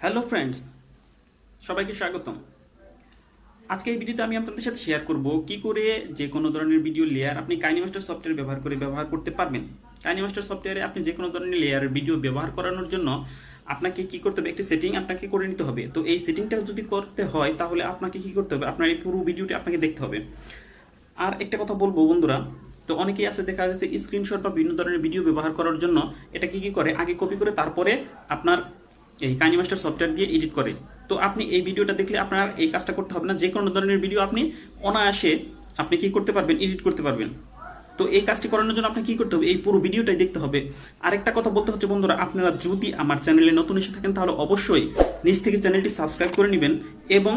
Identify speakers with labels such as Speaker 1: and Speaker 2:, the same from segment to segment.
Speaker 1: Hello friends, সবাইকে স্বাগতম। আজকে এই ভিডিওতে আমি আপনাদের সাথে শেয়ার করব কি করে যে কোনো ধরনের ভিডিও লেয়ার আপনি কাইনিমাস্টার সফটওয়্যার ব্যবহার করে ব্যবহার করতে পারবেন। কাইনিমাস্টার সফটওয়্যারে আপনি যে কোনো ধরনের লেয়ারের ভিডিও ব্যবহার করানোর জন্য আপনাকে কি করতে হবে? একটি সেটিং আপনাকে করে নিতে হবে। তো এই সেটিংটা যদি করতে হয়, তাহলে আপনাকে কি করতে হবে? আপনার এই পুরো ভিডিওটি আপনাকে দেখতে হবে। আর একটা কথা বলব বন্ধুরা, তো অনেকেই আছে, দেখা গেছে স্ক্রিনশট বা বিভিন্ন ধরনের ভিডিও ব্যবহার করার জন্য এটা কি কি করে? আগে কপি করে তারপরে আপনার এই কাইনিমাস্টার সফটওয়্যার দিয়ে এডিট করে। তো আপনি এই ভিডিওটা দেখলে আপনার এই কাজটা করতে হবে না। যে কোনো ধরনের ভিডিও আপনি অনায়াসে আপনি কি করতে পারবেন এডিট করতে পারবেন। তো এই কাজটি করানোর জন্য আপনাকে কি করতে হবে? এই পুরো ভিডিওটাই দেখতে হবে। আরেকটা কথা বলতে হচ্ছে বন্ধুরা, আপনারা যদি আমার চ্যানেলে নতুন এসে থাকেন, তাহলে অবশ্যই নিজ থেকে চ্যানেলটি সাবস্ক্রাইব করে নেবেন এবং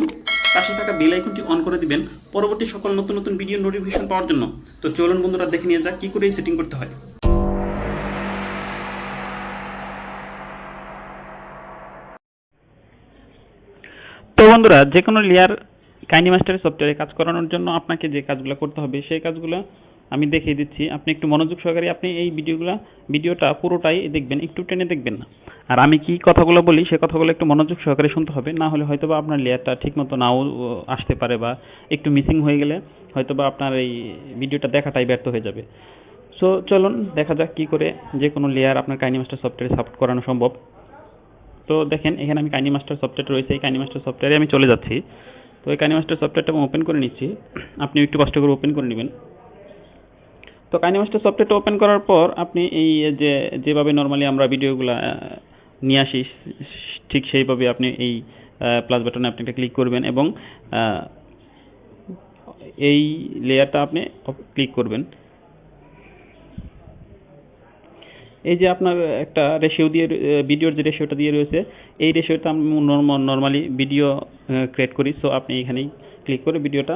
Speaker 1: পাশে থাকা বেল আইকনটি অন করে দিবেন। পরবর্তী সকল নতুন নতুন ভিডিও নোটিফিকেশন পাওয়ার জন্য। তো চলুন বন্ধুরা, দেখে নিয়ে যাক কি করে এই সেটিং করতে হয়। বন্ধুরা যে কোনো লেয়ার কাইনি মাস্টারের সফটওয়্যারে কাজ করানোর জন্য আপনাকে যে কাজগুলো করতে হবে, সেই কাজগুলো আমি দেখিয়ে দিচ্ছি। আপনি একটু মনোযোগ সহকারে আপনি এই ভিডিওগুলো, ভিডিওটা পুরোটাই দেখবেন, একটু টেনে দেখবেন না। আর আমি কি কথাগুলো বলি, সে কথাগুলো একটু মনোযোগ সহকারে শুনতে হবে, না হলে হয়তোবা আপনার লেয়ারটা ঠিকমতো নাও আসতে পারে বা একটু মিসিং হয়ে গেলে হয়তোবা আপনার এই ভিডিওটা দেখাটাই ব্যর্থ হয়ে যাবে। সো চলুন, দেখা যাক কি করে যে কোনো লেয়ার আপনার কাইনি মাস্টার সফটওয়্যারে সাপোর্ট করানো সম্ভব। তো দেখেন, এখানে আমি কাইনি মাস্টার সফটওয়্যার রয়েছে, এই কাইনি মাস্টার সফটওয়্যারে আমি চলে যাচ্ছি। তো এই কাইনি মাস্টার সফটওয়্যারটা ওপেন করে নিচ্ছি। আপনি একটু কষ্ট করে ওপেন করে নেবেন। তো কাইনি মাস্টার সফটওয়্যারটা ওপেন করার পর আপনি এই যে, যেভাবে নর্মালি আমরা ভিডিওগুলো নিয়ে আসি, ঠিক সেইভাবে আপনি এই প্লাস বাটনে আপনি একটা ক্লিক করবেন এবং এই লেয়ারটা আপনি ক্লিক করবেন। এই যে আপনার একটা রেশিও দিয়ে ভিডিওর যে রেশিওটা দিয়ে রয়েছে, এই রেশিওটা আমি নর্মালি ভিডিও ক্রিয়েট করি। সো আপনি এখানেই ক্লিক করে ভিডিওটা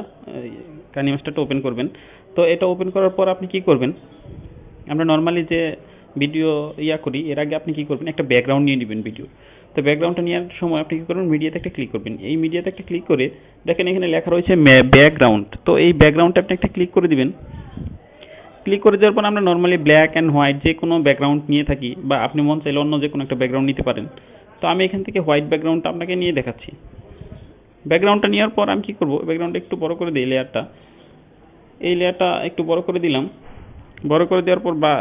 Speaker 1: কানিমাস্টারটা ওপেন করবেন। তো, এটা ওপেন করার পর আপনি কি করবেন? আমরা নর্মালি যে ভিডিও ইয়া করি, এর আগে আপনি কি করবেন? একটা ব্যাকগ্রাউন্ড নিয়ে নেবেন ভিডিও তো ব্যাকগ্রাউন্ডটা নেওয়ার সময় আপনি কি করবেন? মিডিয়াতে একটা ক্লিক করবেন। এই মিডিয়াতে একটা ক্লিক করে, দেখেন এখানে লেখা রয়েছে ব্যাকগ্রাউন্ড তো, এই ব্যাকগ্রাউন্ডটা আপনি একটা ক্লিক করে দিবেন। ক্লিক করে দেওয়ার পর আমরা নর্মালি ব্ল্যাক অ্যান্ড হোয়াইট যে কোনো ব্যাকগ্রাউন্ড নিয়ে থাকি বা আপনি মন চাইলে অন্য যে কোনো একটা ব্যাকগ্রাউন্ড নিতে পারেন। তো আমি এখান থেকে হোয়াইট ব্যাকগ্রাউন্ডটা আপনাকে নিয়ে দেখাচ্ছি। ব্যাকগ্রাউন্ডটা নেওয়ার পর আমি কী করব? ব্যাকগ্রাউন্ডটা একটু বড় করে দিই লেয়ারটা এই লেয়ারটা একটু বড় করে দিলাম। বড় করে দেওয়ার পর বা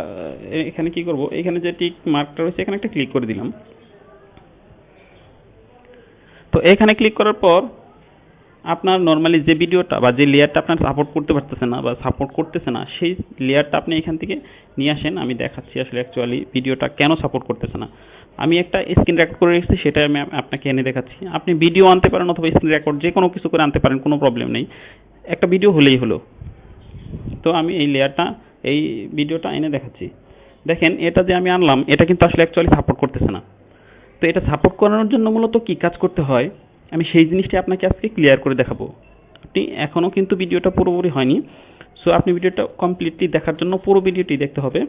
Speaker 1: এখানে কি করব? এখানে যে টিক মার্কটা রয়েছে, এখানে একটা ক্লিক করে দিলাম। তো এখানে ক্লিক করার পর আপনার নর্মালি যে ভিডিওটা বা যে লেয়ারটা আপনার সাপোর্ট করতে পারতেছে না বা সাপোর্ট করতেছে না, সেই লেয়ারটা আপনি এখান থেকে নিয়ে আসেন। আমি দেখাচ্ছি আসলে অ্যাকচুয়ালি ভিডিওটা কেন সাপোর্ট করতেছে না। আমি একটা স্ক্রিন রেকর্ড করে রেখেছি সেটা আমি আপনাকে এনে দেখাচ্ছি। আপনি ভিডিও আনতে পারেন অথবা স্ক্রিন রেকর্ড যে কোনো কিছু করে আনতে পারেন, কোনো প্রবলেম নেই। একটা ভিডিও হলেই হলো। তো আমি এই লেয়ারটা এই ভিডিওটা এনে দেখাচ্ছি। দেখেন, এটা যে আমি আনলাম, এটা কিন্তু আসলে অ্যাকচুয়ালি সাপোর্ট করতেছে না। তো এটা সাপোর্ট করানোর জন্য মূলত কী কাজ করতে হয়? আমি সেই জিনিসটি আপনাকে আজকে ক্লিয়ার করে দেখাবো। আপনি এখনও কিন্তু ভিডিওটা পুরোপুরি হয়নি। সো আপনি ভিডিওটা কমপ্লিটলি দেখার জন্য পুরো ভিডিওটি দেখতে হবে।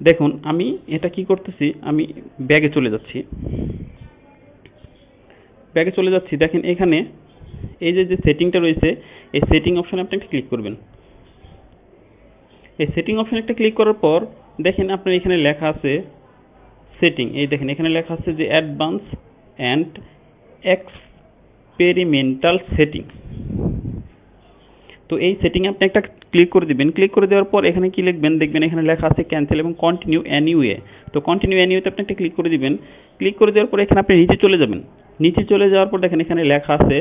Speaker 1: দেখুন, আমি এটা কি করতেছি? আমি ব্যাগে চলে যাচ্ছি। ব্যাগে চলে যাচ্ছি। দেখেন, এখানে এই যে যে সেটিংটা রয়েছে, এই সেটিং অপশানে আপনি একটা ক্লিক করবেন। এই সেটিং অপশনে একটা ক্লিক করার পর, দেখেন আপনার এখানে লেখা আছে সেটিং এই দেখেন, এখানে লেখা আছে যে অ্যাডভান্স অ্যান্ড এক্সপেরিমেন্টাল সেটিং তো এই সেটিংয়ে আপনি একটা ক্লিক করে দিবেন। ক্লিক করে দেওয়ার পর এখানে কি লিখবেন? দেখবেন এখানে লেখা আছে ক্যান্সেল এবং কন্টিনিউ অ্যানিওয়ে তো কন্টিনিউ অ্যানিওয়েতে আপনি একটা ক্লিক করে দিবেন। ক্লিক করে দেওয়ার পর এখানে আপনি নিচে চলে যাবেন। নিচে চলে যাওয়ার পর দেখেন এখানে লেখা আছে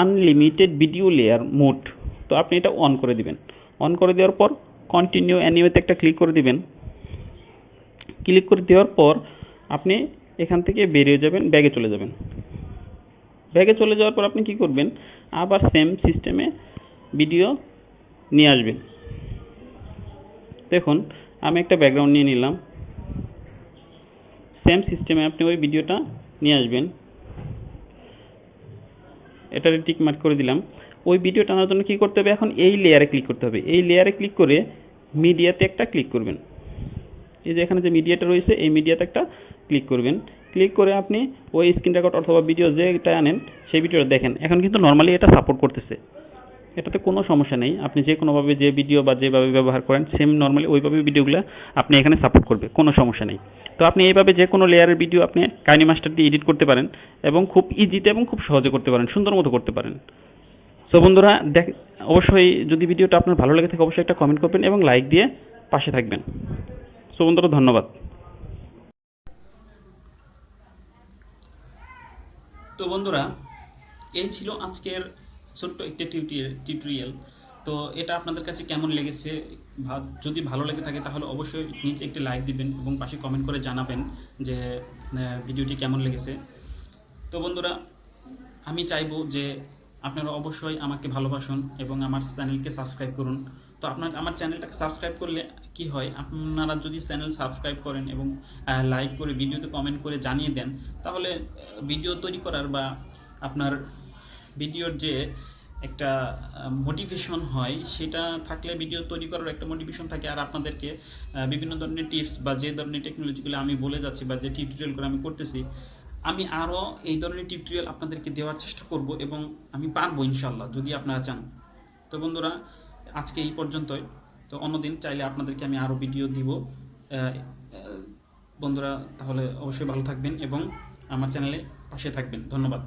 Speaker 1: আনলিমিটেড ভিডিও লেয়ার মোড তো আপনি এটা অন করে দিবেন। অন করে দেওয়ার পর কন্টিনিউ অ্যানিওয়েতে একটা ক্লিক করে দিবেন। ক্লিক করে দেওয়ার পর আপনি এখান থেকে বেরিয়ে যাবেন ব্যাগে চলে যাবেন। ব্যাগে চলে যাওয়ার পর আপনি কি করবেন? আবার সেম সিস্টেমে ভিডিও নিয়ে আসবেন। দেখুন, আমি একটা ব্যাকগ্রাউন্ড নিয়ে নিলাম। সেম সিস্টেমে আপনি ওই ভিডিওটা নিয়ে আসবেন। এটাতে টিক মার্ক করে দিলাম। ওই ভিডিও টানার জন্য কি করতে হবে? এখন এই লেয়ারে ক্লিক করতে হবে। এই লেয়ারে ক্লিক করে মিডিয়াতে একটা ক্লিক করবেন। এই যে এখানে যে মিডিয়াটা রয়েছে, এই মিডিয়াতে একটা ক্লিক করবেন। ক্লিক করে আপনি ওই স্ক্রিন রেকর্ড অথবা ভিডিও যেটা আনেন, সেই ভিডিওটা দেখেন। এখন কিন্তু নর্মালি এটা সাপোর্ট করতেছে। এটাতে কোনো সমস্যা নেই। আপনি যে কোনোভাবে যে ভিডিও বা যেভাবে ব্যবহার করেন সেম নর্মালি ওইভাবে ভিডিওগুলো আপনি এখানে সাপোর্ট করবে। কোনো সমস্যা নেই। তো আপনি এইভাবে যে কোনো লেয়ারের ভিডিও আপনি কাইনি মাস্টার দিয়ে এডিট করতে পারেন এবং খুব ইজিতে এবং খুব সহজে করতে পারেন, সুন্দর মতো করতে পারেন। সো বন্ধুরা, দেখ, অবশ্যই যদি ভিডিওটা আপনার ভালো লেগে থাকে, অবশ্যই একটা কমেন্ট করবেন এবং লাইক দিয়ে পাশে থাকবেন। সো বন্ধুরা, ধন্যবাদ। তো বন্ধুরা, এই ছিল আজকের ছোট্ট একটি টিউটোরিয়াল তো এটা আপনাদের কাছে কেমন লেগেছে? যদি ভালো লেগে থাকে তাহলে অবশ্যই নিচে একটি লাইক দিবেন এবং পাশে কমেন্ট করে জানাবেন যে ভিডিওটি কেমন লেগেছে। তো বন্ধুরা, আমি চাইব যে আপনারা অবশ্যই আমাকে ভালোবাসুন এবং আমার চ্যানেলকে সাবস্ক্রাইব করুন। তো আপনার, আমার চ্যানেলটাকে সাবস্ক্রাইব করলে কি হয়, আপনারা যদি চ্যানেল সাবস্ক্রাইব করেন এবং লাইক করে ভিডিওতে কমেন্ট করে জানিয়ে দেন, তাহলে ভিডিও তৈরি করার বা আপনার ভিডিওর যে একটা মোটিভেশন হয়, সেটা থাকলে ভিডিও তৈরি করার একটা মোটিভেশন থাকে। আর আপনাদেরকে বিভিন্ন ধরনের টিপস বা যে ধরনের টেকনোলজিগুলো আমি বলে যাচ্ছি বা যে টিউটোরিয়ালগুলো আমি করতেছি, আমি আরও এই ধরনের টিউটোরিয়াল আপনাদেরকে দেওয়ার চেষ্টা করব এবং আমি পারব ইনশাল্লাহ যদি আপনারা চান। তো বন্ধুরা, আজকে এই পর্যন্তই। তো অন্যদিন চাইলে আপনাদেরকে আমি আরও ভিডিও দিব। বন্ধুরা, তাহলে অবশ্যই ভালো থাকবেন এবং আমার চ্যানেলে পাশে থাকবেন। ধন্যবাদ।